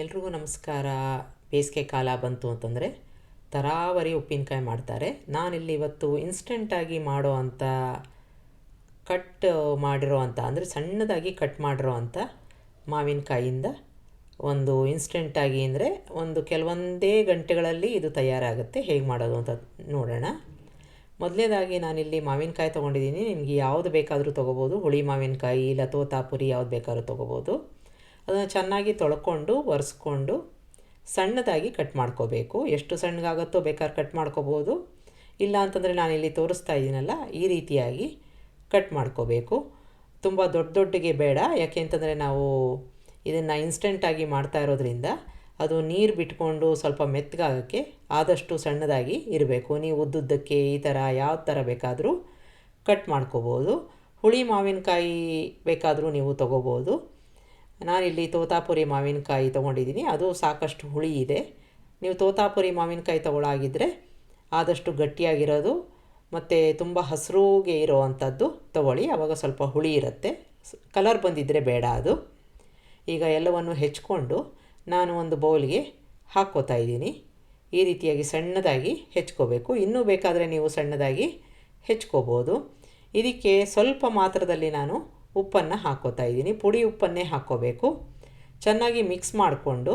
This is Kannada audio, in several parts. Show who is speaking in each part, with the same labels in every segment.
Speaker 1: ಎಲ್ರಿಗೂ ನಮಸ್ಕಾರ. ಬೇಸಿಗೆ ಕಾಲ ಬಂತು ಅಂತಂದರೆ ತರಾವರಿ ಉಪ್ಪಿನಕಾಯಿ ಮಾಡ್ತಾರೆ. ನಾನಿಲ್ಲಿ ಇವತ್ತು ಇನ್ಸ್ಟೆಂಟಾಗಿ ಮಾಡೋ ಅಂಥ ಕಟ್ ಮಾಡಿರೋ ಅಂಥ ಅಂದರೆ ಸಣ್ಣದಾಗಿ ಕಟ್ ಮಾಡಿರೋ ಅಂಥ ಮಾವಿನಕಾಯಿಂದ ಒಂದು ಇನ್ಸ್ಟೆಂಟಾಗಿ ಅಂದರೆ ಒಂದು ಕೆಲವೊಂದೇ ಗಂಟೆಗಳಲ್ಲಿ ಇದು ತಯಾರಾಗುತ್ತೆ. ಹೇಗೆ ಮಾಡೋದು ಅಂತ ನೋಡೋಣ. ಮೊದಲನೇದಾಗಿ ನಾನಿಲ್ಲಿ ಮಾವಿನಕಾಯಿ ತೊಗೊಂಡಿದ್ದೀನಿ. ನಿಮಗೆ ಯಾವುದು ಬೇಕಾದರೂ ತೊಗೋಬೋದು. ಹುಳಿ ಮಾವಿನಕಾಯಿ ಇಲ್ಲ ತೋತಾಪುರಿ ಯಾವ್ದು ಬೇಕಾದ್ರೂ ತೊಗೋಬೋದು. ಅದನ್ನು ಚೆನ್ನಾಗಿ ತೊಳ್ಕೊಂಡು, ಒರೆಸ್ಕೊಂಡು ಸಣ್ಣದಾಗಿ ಕಟ್ ಮಾಡ್ಕೋಬೇಕು. ಎಷ್ಟು ಸಣ್ಣಗಾಗುತ್ತೋ ಬೇಕಾದ್ರೆ ಕಟ್ ಮಾಡ್ಕೋಬೋದು. ಇಲ್ಲ ಅಂತಂದರೆ ಇಲ್ಲಿ ತೋರಿಸ್ತಾ ಇದ್ದೀನಲ್ಲ ಈ ರೀತಿಯಾಗಿ ಕಟ್ ಮಾಡ್ಕೋಬೇಕು. ತುಂಬ ದೊಡ್ಡ ದೊಡ್ಡಗೆ ಬೇಡ. ಯಾಕೆ ಅಂತಂದರೆ ನಾವು ಇದನ್ನು ಇನ್ಸ್ಟೆಂಟಾಗಿ ಮಾಡ್ತಾ ಇರೋದ್ರಿಂದ ಅದು ನೀರು ಬಿಟ್ಕೊಂಡು ಸ್ವಲ್ಪ ಮೆತ್ತಗಾಗೋಕ್ಕೆ ಆದಷ್ಟು ಸಣ್ಣದಾಗಿ ಇರಬೇಕು. ನೀವು ಉದ್ದುದ್ದಕ್ಕೆ ಈ ಥರ ಯಾವ ಥರ ಬೇಕಾದರೂ ಕಟ್ ಮಾಡ್ಕೋಬೋದು. ಹುಳಿ ಮಾವಿನಕಾಯಿ ಬೇಕಾದರೂ ನೀವು ತೊಗೋಬೋದು. ನಾನಿಲ್ಲಿ ತೋತಾಪುರಿ ಮಾವಿನಕಾಯಿ ತೊಗೊಂಡಿದ್ದೀನಿ. ಅದು ಸಾಕಷ್ಟು ಹುಳಿ ಇದೆ. ನೀವು ತೋತಾಪುರಿ ಮಾವಿನಕಾಯಿ ತೊಗೊಳಾಗಿದ್ದರೆ ಆದಷ್ಟು ಗಟ್ಟಿಯಾಗಿರೋದು ಮತ್ತು ತುಂಬ ಹಸಿರುಗೆ ಇರೋ ಅಂಥದ್ದು ತೊಗೊಳ್ಳಿ. ಆವಾಗ ಸ್ವಲ್ಪ ಹುಳಿ ಇರುತ್ತೆ. ಕಲರ್ ಬಂದಿದ್ದರೆ ಬೇಡ ಅದು. ಈಗ ಎಲ್ಲವನ್ನು ಹೆಚ್ಕೊಂಡು ನಾನು ಒಂದು ಬೌಲ್ಗೆ ಹಾಕ್ಕೋತಾ ಇದ್ದೀನಿ. ಈ ರೀತಿಯಾಗಿ ಸಣ್ಣದಾಗಿ ಹೆಚ್ಕೋಬೇಕು. ಇನ್ನೂ ಬೇಕಾದರೆ ನೀವು ಸಣ್ಣದಾಗಿ ಹೆಚ್ಕೋಬೋದು. ಇದಕ್ಕೆ ಸ್ವಲ್ಪ ಮಾತ್ರದಲ್ಲಿ ನಾನು ಉಪ್ಪನ್ನು ಹಾಕೋತಾ ಇದ್ದೀನಿ. ಪುಡಿ ಉಪ್ಪನ್ನೇ ಹಾಕ್ಕೋಬೇಕು ಚೆನ್ನಾಗಿ ಮಿಕ್ಸ್ ಮಾಡಿಕೊಂಡು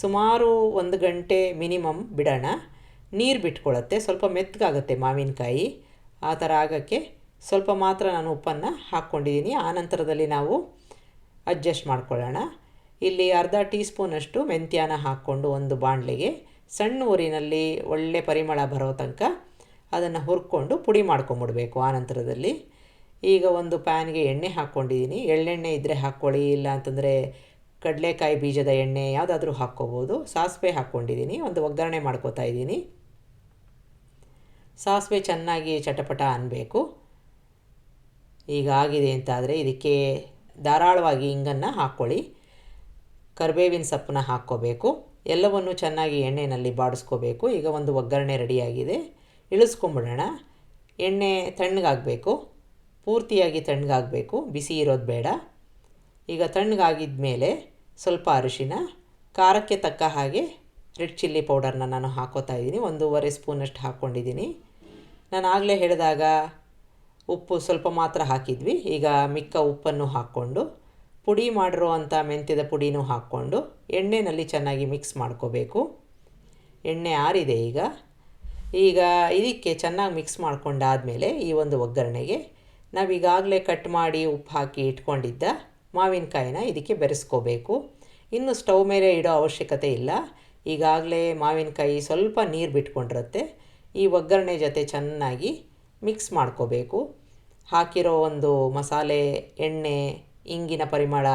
Speaker 1: ಸುಮಾರು ಒಂದು ಗಂಟೆ ಮಿನಿಮಮ್ ಬಿಡೋಣ. ನೀರು ಬಿಟ್ಕೊಳತ್ತೆ. ಸ್ವಲ್ಪ ಮೆತ್ತಗಾಗುತ್ತೆ ಮಾವಿನಕಾಯಿ. ಆ ಥರ ಆಗೋಕ್ಕೆ ಸ್ವಲ್ಪ ಮಾತ್ರ ನಾನು ಉಪ್ಪನ್ನು ಹಾಕ್ಕೊಂಡಿದ್ದೀನಿ. ಆನಂತರದಲ್ಲಿ ನಾವು ಅಡ್ಜಸ್ಟ್ ಮಾಡ್ಕೊಳ್ಳೋಣ. ಇಲ್ಲಿ ಅರ್ಧ ಟೀ ಸ್ಪೂನಷ್ಟು ಮೆಂತ್ಯನ ಹಾಕ್ಕೊಂಡು ಒಂದು ಬಾಣಲೆಗೆ ಸಣ್ಣ ಊರಿನಲ್ಲಿ ಒಳ್ಳೆ ಪರಿಮಳ ಬರೋ ತನಕ ಅದನ್ನು ಹುರ್ಕೊಂಡು ಪುಡಿ ಮಾಡ್ಕೊಂಬಿಡ್ಬೇಕು ಆನಂತರದಲ್ಲಿ ಈಗ ಒಂದು ಪ್ಯಾನ್ಗೆ ಎಣ್ಣೆ ಹಾಕ್ಕೊಂಡಿದ್ದೀನಿ. ಎಳ್ಳೆಣ್ಣೆ ಇದ್ದರೆ ಹಾಕ್ಕೊಳ್ಳಿ ಇಲ್ಲ ಅಂತಂದರೆ ಕಡಲೆಕಾಯಿ ಬೀಜದ ಎಣ್ಣೆ ಯಾವುದಾದ್ರೂ ಹಾಕ್ಕೋಬೋದು. ಸಾಸಿವೆ ಹಾಕ್ಕೊಂಡಿದ್ದೀನಿ. ಒಂದು ಒಗ್ಗರಣೆ ಮಾಡ್ಕೋತಾ ಇದ್ದೀನಿ. ಸಾಸಿವೆ ಚೆನ್ನಾಗಿ ಚಟಪಟ ಅನ್ನಬೇಕು ಈಗ ಆಗಿದೆ ಅಂತಾದರೆ ಇದಕ್ಕೆ ಧಾರಾಳವಾಗಿ ಹಿಂಗನ್ನು ಹಾಕ್ಕೊಳ್ಳಿ. ಕರಿಬೇವಿನ ಸೊಪ್ಪನ್ನ ಹಾಕ್ಕೋಬೇಕು. ಎಲ್ಲವನ್ನು ಚೆನ್ನಾಗಿ ಎಣ್ಣೆಯಲ್ಲಿ ಬಾಡಿಸ್ಕೋಬೇಕು. ಈಗ ಒಂದು ಒಗ್ಗರಣೆ ರೆಡಿಯಾಗಿದೆ. ಇಳಿಸ್ಕೊಂಬಿಡೋಣ. ಎಣ್ಣೆ ತಣ್ಣಗಾಗಬೇಕು. ಪೂರ್ತಿಯಾಗಿ ತಣ್ಣಗಾಗಬೇಕು, ಬಿಸಿ ಇರೋದು ಬೇಡ. ಈಗ ತಣ್ಣಗಾಗಿದ ಮೇಲೆ ಸ್ವಲ್ಪ ಅರಿಶಿನ, ಖಾರಕ್ಕೆ ತಕ್ಕ ಹಾಗೆ ರೆಡ್ ಚಿಲ್ಲಿ ಪೌಡರ್ನ ನಾನು ಹಾಕೋತಾ ಇದ್ದೀನಿ. ಒಂದೂವರೆ ಸ್ಪೂನಷ್ಟು ಹಾಕ್ಕೊಂಡಿದ್ದೀನಿ. ನಾನು ಆಗಲೇ ಹೇಳಿದಾಗ ಉಪ್ಪು ಸ್ವಲ್ಪ ಮಾತ್ರ ಹಾಕಿದ್ವಿ. ಈಗ ಮಿಕ್ಕ ಉಪ್ಪನ್ನು ಹಾಕ್ಕೊಂಡು, ಪುಡಿ ಮಾಡಿರೋ ಅಂಥ ಮೆಂತ್ಯದ ಪುಡಿನೂ ಹಾಕ್ಕೊಂಡು ಎಣ್ಣೆಯಲ್ಲಿ ಚೆನ್ನಾಗಿ ಮಿಕ್ಸ್ ಮಾಡ್ಕೋಬೇಕು. ಎಣ್ಣೆ ಆರಿದೆ ಈಗ. ಈಗ ಇದಕ್ಕೆ ಚೆನ್ನಾಗಿ ಮಿಕ್ಸ್ ಮಾಡ್ಕೊಂಡಾದಮೇಲೆ ಈ ಒಂದು ಒಗ್ಗರಣೆಗೆ ನಾವೀಗಾಗಲೇ ಕಟ್ ಮಾಡಿ ಉಪ್ಪು ಹಾಕಿ ಇಟ್ಕೊಂಡಿದ್ದ ಮಾವಿನಕಾಯಿನ ಇದಕ್ಕೆ ಬೆರೆಸ್ಕೋಬೇಕು. ಇನ್ನು ಸ್ಟವ್ ಮೇಲೆ ಇಡೋ ಅವಶ್ಯಕತೆ ಇಲ್ಲ. ಈಗಾಗಲೇ ಮಾವಿನಕಾಯಿ ಸ್ವಲ್ಪ ನೀರು ಬಿಟ್ಕೊಂಡಿರುತ್ತೆ. ಈ ಒಗ್ಗರಣೆ ಜೊತೆ ಚೆನ್ನಾಗಿ ಮಿಕ್ಸ್ ಮಾಡ್ಕೋಬೇಕು. ಹಾಕಿರೋ ಒಂದು ಮಸಾಲೆ, ಎಣ್ಣೆ, ಇಂಗಿನ ಪರಿಮಳ,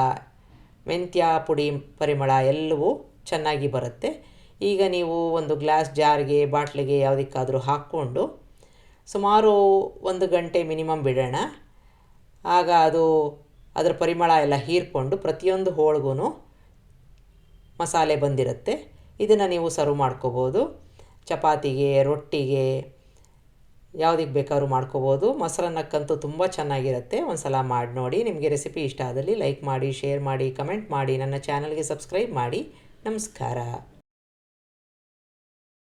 Speaker 1: ಮೆಂತ್ಯ ಪುಡಿ ಪರಿಮಳ ಎಲ್ಲವೂ ಚೆನ್ನಾಗಿ ಬರುತ್ತೆ. ಈಗ ನೀವು ಒಂದು ಗ್ಲಾಸ್ ಜಾರ್ಗೆ, ಬಾಟ್ಲಿಗೆ ಯಾವುದಕ್ಕಾದರೂ ಹಾಕ್ಕೊಂಡು ಸುಮಾರು ಒಂದು ಗಂಟೆ ಮಿನಿಮಮ್ ಬಿಡೋಣ. ಆಗ ಅದು ಅದರ ಪರಿಮಳ ಎಲ್ಲ ಹೀರ್ಕೊಂಡು ಪ್ರತಿಯೊಂದು ಹೋಳಿಗೂ ಮಸಾಲೆ ಬಂದಿರುತ್ತೆ. ಇದನ್ನು ನೀವು ಸರ್ವ್ ಮಾಡ್ಕೋಬೋದು. ಚಪಾತಿಗೆ, ರೊಟ್ಟಿಗೆ ಯಾವುದಕ್ಕೆ ಬೇಕಾದ್ರೂ ಮಾಡ್ಕೋಬೋದು. ಮೊಸರನ್ನಕ್ಕಂತೂ ತುಂಬ ಚೆನ್ನಾಗಿರುತ್ತೆ. ಒಂದು ಸಲ ಮಾಡಿ ನೋಡಿ. ನಿಮಗೆ ರೆಸಿಪಿ ಇಷ್ಟ ಆದಲ್ಲಿ ಲೈಕ್ ಮಾಡಿ, ಶೇರ್ ಮಾಡಿ, ಕಮೆಂಟ್ ಮಾಡಿ, ನನ್ನ ಚಾನಲ್ಗೆ ಸಬ್ಸ್ಕ್ರೈಬ್ ಮಾಡಿ. ನಮಸ್ಕಾರ.